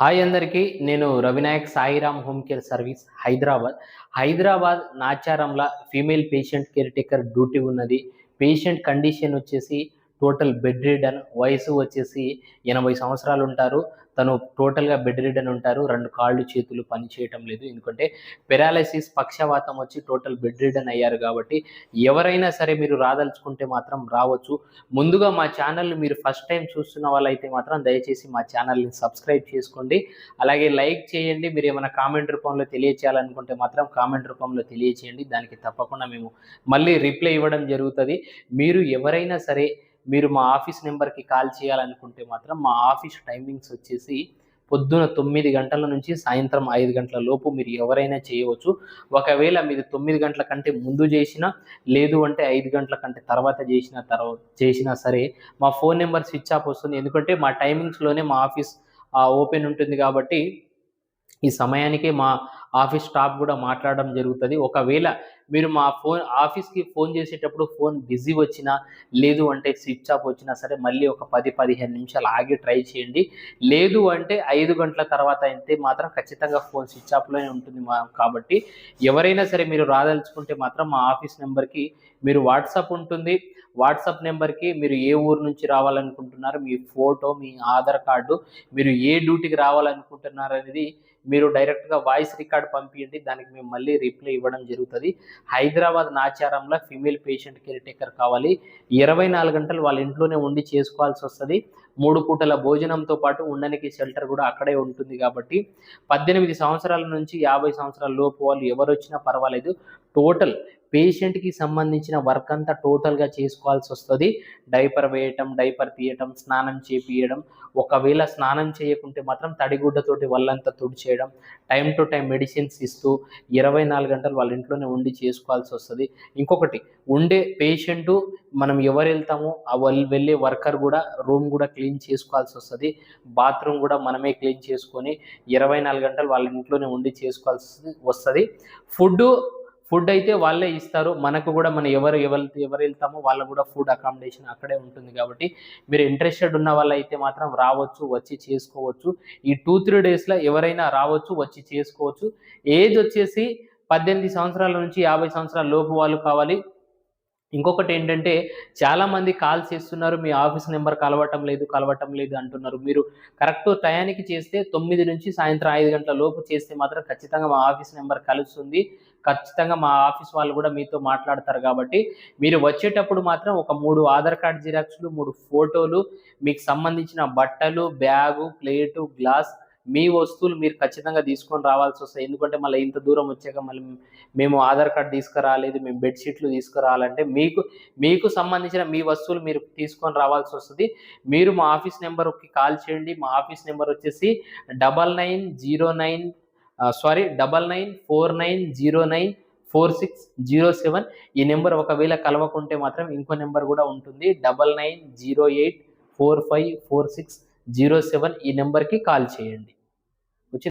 Hi అందరికీ నేను Ravi Nayak Sairam home care service Hyderabad. Hyderabad నాచారంలో female patient care taker duty ఉన్నది. Patient condition వచ్చేసి total bed ridden వయసు వచ్చేసి ఎనభై సంవత్సరాలు ఉంటారు. తను టోటల్గా బెడ్ రిడన్ ఉంటారు. రెండు కాళ్ళు చేతులు పని చేయటం లేదు. ఎందుకంటే పెరాలసిస్ పక్షవాతం వచ్చి టోటల్ బెడ్ రిడన్ అయ్యారు కాబట్టి ఎవరైనా సరే మీరు రాదలుచుకుంటే మాత్రం రావచ్చు. ముందుగా మా ఛానల్ మీరు ఫస్ట్ టైం చూస్తున్న వాళ్ళైతే మాత్రం దయచేసి మా ఛానల్ని సబ్స్క్రైబ్ చేసుకోండి. అలాగే లైక్ చేయండి. మీరు ఏమైనా కామెంట్ రూపంలో తెలియచేయాలనుకుంటే మాత్రం కామెంట్ రూపంలో తెలియచేయండి. దానికి తప్పకుండా మేము మళ్ళీ రిప్లై ఇవ్వడం జరుగుతుంది. మీరు ఎవరైనా సరే మీరు మా ఆఫీస్ నెంబర్కి కాల్ చేయాలనుకుంటే మాత్రం మా ఆఫీస్ టైమింగ్స్ వచ్చేసి పొద్దున తొమ్మిది గంటల నుంచి సాయంత్రం ఐదు గంటల లోపు మీరు ఎవరైనా చేయవచ్చు. ఒకవేళ మీరు తొమ్మిది గంటల కంటే ముందు చేసినా లేదు అంటే ఐదు గంటల కంటే తర్వాత చేసిన తర్వాత చేసినా సరే మా ఫోన్ నెంబర్ స్విచ్ ఆఫ్ వస్తుంది. ఎందుకంటే మా టైమింగ్స్లోనే మా ఆఫీస్ ఓపెన్ ఉంటుంది కాబట్టి ఈ సమయానికి మా ఆఫీస్ స్టాఫ్ కూడా మాట్లాడడం జరుగుతుంది. ఒకవేళ మీరు మా ఫోన్ ఆఫీస్కి ఫోన్ చేసేటప్పుడు ఫోన్ బిజీ వచ్చినా లేదు అంటే స్విచ్ ఆఫ్ వచ్చినా సరే మళ్ళీ ఒక పది పదిహేను నిమిషాలు ఆగి ట్రై చేయండి. లేదు అంటే ఐదు గంటల తర్వాత అయితే మాత్రం ఖచ్చితంగా ఫోన్ స్విచ్ ఆఫ్లోనే ఉంటుంది మా కాబట్టి ఎవరైనా సరే మీరు రాదలుచుకుంటే మాత్రం మా ఆఫీస్ నెంబర్కి మీరు వాట్సాప్ ఉంటుంది. వాట్సాప్ నెంబర్కి మీరు ఏ ఊరు నుంచి రావాలనుకుంటున్నారు మీ ఫోటో మీ ఆధార్ కార్డు మీరు ఏ డ్యూటీకి రావాలనుకుంటున్నారు అనేది మీరు డైరెక్ట్గా వాయిస్ రికార్డ్ పంపించండి దానికి మేము మళ్ళీ రిప్లై ఇవ్వడం జరుగుతుంది. హైదరాబాద్ నాచారంలో ఫీమేల్ పేషెంట్ కేర్ టేకర్ కావాలి. ఇరవై నాలుగు గంటలు వాళ్ళ ఇంట్లోనే ఉండి చేసుకోవాల్సి వస్తుంది. మూడు పూటల భోజనంతో పాటు ఉండడానికి షెల్టర్ కూడా అక్కడే ఉంటుంది కాబట్టి పద్దెనిమిది సంవత్సరాల నుంచి యాభై సంవత్సరాల లోపు వాళ్ళు ఎవరు వచ్చినా పర్వాలేదు. టోటల్ పేషెంట్కి సంబంధించిన వర్క్ అంతా టోటల్గా చేసుకోవాల్సి వస్తుంది డైపర్ వేయటం డైపర్ తీయటం స్నానం చేపియడం ఒకవేళ స్నానం చేయకుంటే మాత్రం తడిగుడ్డతోటి వాళ్ళంతా తుడిచేయడం టైం టు టైం మెడిసిన్స్ ఇస్తూ ఇరవై నాలుగు గంటలు వాళ్ళ ఇంట్లోనే ఉండి చేసుకోవాల్సి వస్తుంది ఇంకొకటి ఉండే పేషెంట్ మనం ఎవరు వెళ్తామో ఆ వాళ్ళు వెళ్ళే వర్కర్ కూడా రూమ్ కూడా క్లీన్ చేసుకోవాల్సి వస్తుంది బాత్రూమ్ కూడా మనమే క్లీన్ చేసుకొని ఇరవై నాలుగు గంటలు వాళ్ళ ఇంట్లోనే ఉండి చేసుకోవాల్సి వస్తుంది ఫుడ్ ఫుడ్ అయితే వాళ్ళే ఇస్తారు. మనకు కూడా మనం ఎవరు ఎవరు ఎవరు వెళ్తామో వాళ్ళకు కూడా ఫుడ్ అకామిడేషన్ అక్కడే ఉంటుంది కాబట్టి మీరు ఇంట్రెస్టెడ్ ఉన్న వాళ్ళైతే మాత్రం రావచ్చు వచ్చి చేసుకోవచ్చు. ఈ టూ త్రీ డేస్లో ఎవరైనా రావచ్చు వచ్చి చేసుకోవచ్చు. ఏజ్ వచ్చేసి పద్దెనిమిది సంవత్సరాల నుంచి యాభై సంవత్సరాల లోపు వాళ్ళు కావాలి. ఇంకొకటి ఏంటంటే చాలామంది కాల్ చేస్తున్నారు మీ ఆఫీస్ నెంబర్ కలవటం లేదు కలవటం లేదు అంటున్నారు. మీరు కరెక్ట్ టయానికి చేస్తే తొమ్మిది నుంచి సాయంత్రం ఐదు గంటల లోపు చేస్తే మాత్రం ఖచ్చితంగా మా ఆఫీస్ నెంబర్ కలుస్తుంది. ఖచ్చితంగా మా ఆఫీస్ వాళ్ళు కూడా మీతో మాట్లాడతారు కాబట్టి మీరు వచ్చేటప్పుడు మాత్రం ఒక మూడు ఆధార్ కార్డ్ జిరాక్స్లు మూడు ఫోటోలు మీకు సంబంధించిన బట్టలు బ్యాగు ప్లేటు గ్లాస్ మీ వస్తువులు మీరు ఖచ్చితంగా తీసుకొని రావాల్సి వస్తాయి. ఎందుకంటే మళ్ళీ ఇంత దూరం వచ్చాక మళ్ళీ మేము ఆధార్ కార్డు తీసుకురాలేదు మేము బెడ్షీట్లు తీసుకురావాలంటే మీకు మీకు సంబంధించిన మీ వస్తువులు మీరు తీసుకొని రావాల్సి వస్తుంది. మీరు మా ఆఫీస్ నెంబర్కి కాల్ చేయండి. మా ఆఫీస్ నెంబర్ వచ్చేసి double nine zero nine sorry double nine four nine zero nine four six zero seven ఈ నెంబర్ ఒకవేళ కలవకుంటే మాత్రం ఇంకో నెంబర్ కూడా ఉంటుంది. Double nine zero eight four five four six zero seven ఈ నెంబర్కి కాల్ చేయండి.